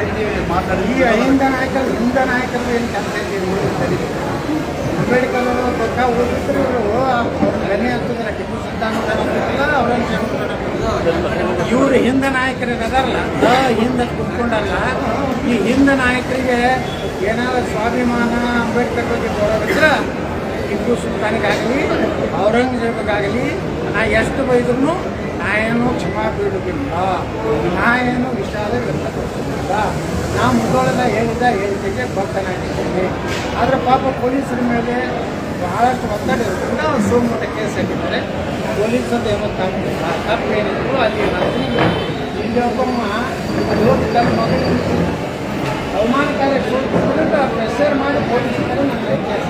ರೀತಿ ಮಾತಾಡಿ. ಈ ಹಿಂದ ನಾಯಕರು ಹಿಂದ ನಾಯಕರು ಏನು ಕೆಲಸ ಇದೆ ಅಂಬೇಡ್ಕರ್ ಅವರು ಪಕ್ಕ ಓದಿದ್ರು ಇವರು ಗಣ್ಯ ಹತ್ತಿದ್ರೆ ಟಿಪ್ಪು ಸುಲ್ತಾನ್ ಅಂತಾರಲ್ಲ ಅವರನ್ನು ಇವರು ಹಿಂದ ನಾಯಕರು ಇದಾರಲ್ಲ ಹಿಂದ ಕುತ್ಕೊಂಡಲ್ಲ. ಈ ಹಿಂದ ನಾಯಕರಿಗೆ ಏನಾದ್ರು ಸ್ವಾಭಿಮಾನ ಅಂಬೇಡ್ಕರ್ ಬಗ್ಗೆ ಗೌರವಿದ್ರೆ ಟಿಪ್ಪು ಸುಲ್ತಾನಿಗಾಗಲಿ, ಔರಂಗಜೇಬಗಾಗಲಿ, ನಾ ಎಷ್ಟು ಬೈದ್ರು ನಾ ಏನು ಕ್ಷಮಾ ಬೀಳುವುದಿಲ್ಲ ನಾ ಏನು ವಿಷಾದ ಹೇಳಿದ ಹೇಳಿಕೆಗೆ ಬದ್ಧನಾಗಿದ್ದೇನೆ ಆದರೆ ಪಾಪ ಪೊಲೀಸರ ಮೇಲೆ ಬಹಳಷ್ಟು ಒತ್ತಡ ಇರೋದ್ರಿಂದ ಅವ್ರು ಸೋಮವಾರ ಕೇಸ್ ಹಾಕಿದ್ದಾರೆ ಪೊಲೀಸರು ಏನೋ ತಪ್ಪಿಲ್ಲ ತಪ್ಪೇನಿದ್ರು ಅಲ್ಲಿ ರಾತ್ರಿ ಇಲ್ಲಿ ಒಬ್ಬಮ್ಮ ಅಲ್ಲಿ ಹೋಗಿ ತನ್ನ ಮಗಳು ಅವಮಾನಕಾರಿ ಪ್ರೆಷರ್ ಮಾಡಿ ಪೊಲೀಸರು ನನ್ನ ಕೇಸ್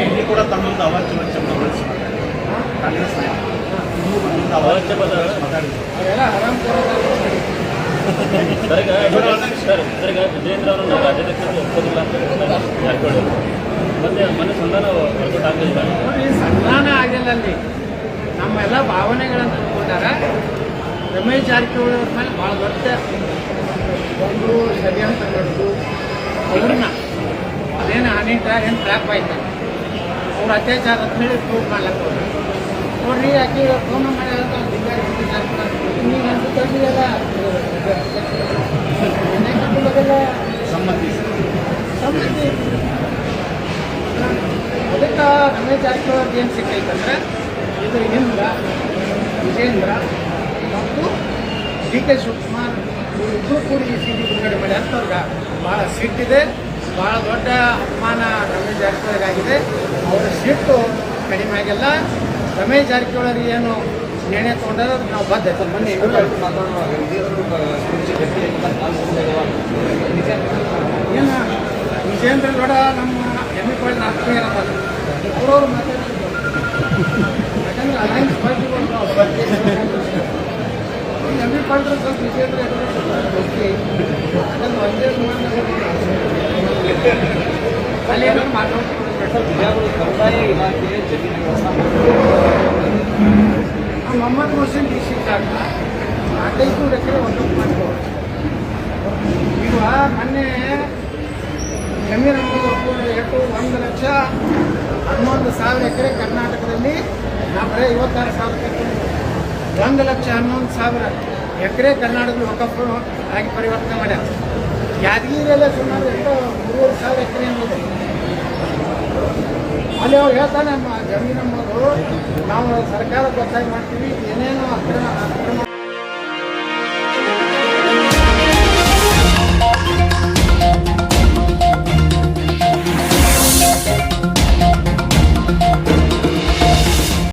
ಇಲ್ಲಿ ಕೂಡ ತಮ್ಮೊಂದು ಅವಾಚ್ಯ ವಂಚನೆ ಬಳಸಿದ್ದಾರೆ ಕಾಂಗ್ರೆಸ್ ನಾಯಕರು. ಇನ್ನೂ ಒಂದು ಅವಾಚ್ಯ ಮಾತಾಡಿದ್ರು ಅವೆಲ್ಲ ಆರಾಮ್ ಸಂಧಾನ ಆಗಿಲ್ಲ ಅಲ್ಲಿ. ನಮ್ಮೆಲ್ಲ ಭಾವನೆಗಳನ್ನು ಕೊಟ್ಟಾರ ರಮೇಶ್ ಜಾರಕಿಹೊಳಿ ಅವ್ರ ಮೇಲೆ ಭಾಳ ದೊಡ್ಡ ಒಂದು ಷಡ್ಯಂತ್ರ ನಡೆದು ಅವ್ರನ್ನ ಅದೇನು ಅನೇಕ ಏನು ಟ್ರ್ಯಾಪ್ ಆಯ್ತು. ಅವ್ರ ಅತ್ಯಾಚಾರ ಅಂತ ಹೇಳಿ ಪ್ರೂವ್ ಮಾಡ್ಲಕ್ಕೆ ಹೋದ್ರು. ನೋಡ್ರಿ ಆಕೆ ಫೋನ್ ಮಾಡಿ ಈಗ ಸಮೃದ್ಧಿ ಅದಕ್ಕೆ ರಮೇಶ್ ಜಾರಕಿಹೊಳಿ ಏನು ಸಿಕ್ಕೈತಂದ್ರೆ ಇದು ಇಂದ್ರ ವಿಜೇಂದ್ರ ಮತ್ತು ಡಿ ಕೆ ಶಿವಕುಮಾರ್ ಇಬ್ಬರು ಕೂಡಿ ಈ ಸಿಟಿ ಬಿಡುಗಡೆ ಮಾಡಿ ಅಂಥವ್ರಿಗೆ ಭಾಳ ಸಿಟ್ಟಿದೆ ಭಾಳ ದೊಡ್ಡ ಅಪಮಾನ ರಮೇಶ್ ಜಾರಕಿಹೊಳಿಗಾಗಿದೆ ಅವರ ಸಿಟ್ಟು ಕಡಿಮೆ ಆಗಿಲ್ಲ ರಮೇಶ್ ಜಾರಕಿಹೊಳಿ ಏನು ನಿರ್ಣಯ ತಗೊಂಡ್ರೆ ನಾವು ಬದ್ಧ. ಬನ್ನಿ ಏನು ವಿಜೇಂದ್ರ ಗೌಡ ನಮ್ಮ ಎಂ ಇ ಪಾಯಿಂಟ್ ಆತ್ಮೀಯ ಅವ್ರವ್ರು ಮಾತಾಡ್ತಿದ್ರು ಯಾಕಂದ್ರೆ alliance party M E point ಸ್ವಲ್ಪ ವಿಜೇಂದ್ರ ಯಾಕಂದ್ರೆ ಒಂದೇ ಅಲ್ಲಿ ಏನೋ ಮಾತಾಡ್ತಿದ್ರು ಕಂದಾಯ ಇಲಾಖೆ ಜಮೀನು ಮೊಹಮ್ಮದ್ ಮೊಹಸಿನ್ ಡಿ ಸಿ ಜಾಗ ಎಕರೆ ಒಂದು ಮಾಡ್ಬೋದು ಈಗ ಮೊನ್ನೆ ಜಮೀನು ಅನ್ನೋದು ಒಂದು ಲಕ್ಷ ಹನ್ನೊಂದು ಸಾವಿರ ಎಕರೆ ಕರ್ನಾಟಕದಲ್ಲಿ ನಾವು ಬರೀ ಐವತ್ತಾರು ಸಾವಿರ ಒಂದು ಲಕ್ಷ ಹನ್ನೊಂದು ಸಾವಿರ ಎಕರೆ ಕರ್ನಾಟಕದಲ್ಲಿ ಒಕ್ಕಪ್ಪ ಆಗಿ ಪರಿವರ್ತನೆ ಮಾಡ್ಯಾರ. ಯಾದಗಿರಿಯಲ್ಲೇ ಸುಮಾರು ಎಷ್ಟು ಮೂರುವರೆ ಸಾವಿರ ಎಕರೆ ಅನ್ನೋದು ಅಲ್ಲಿ ಅವ್ರು ಹೇಳ್ತಾನೆ ನಮ್ಮ ಜಮೀನು ಅನ್ನೋದು ನಾವು ಸರ್ಕಾರ ಒತ್ತಾಯ ಮಾಡ್ತೀವಿ ಏನೇನೋ ಅಕ್ರಮ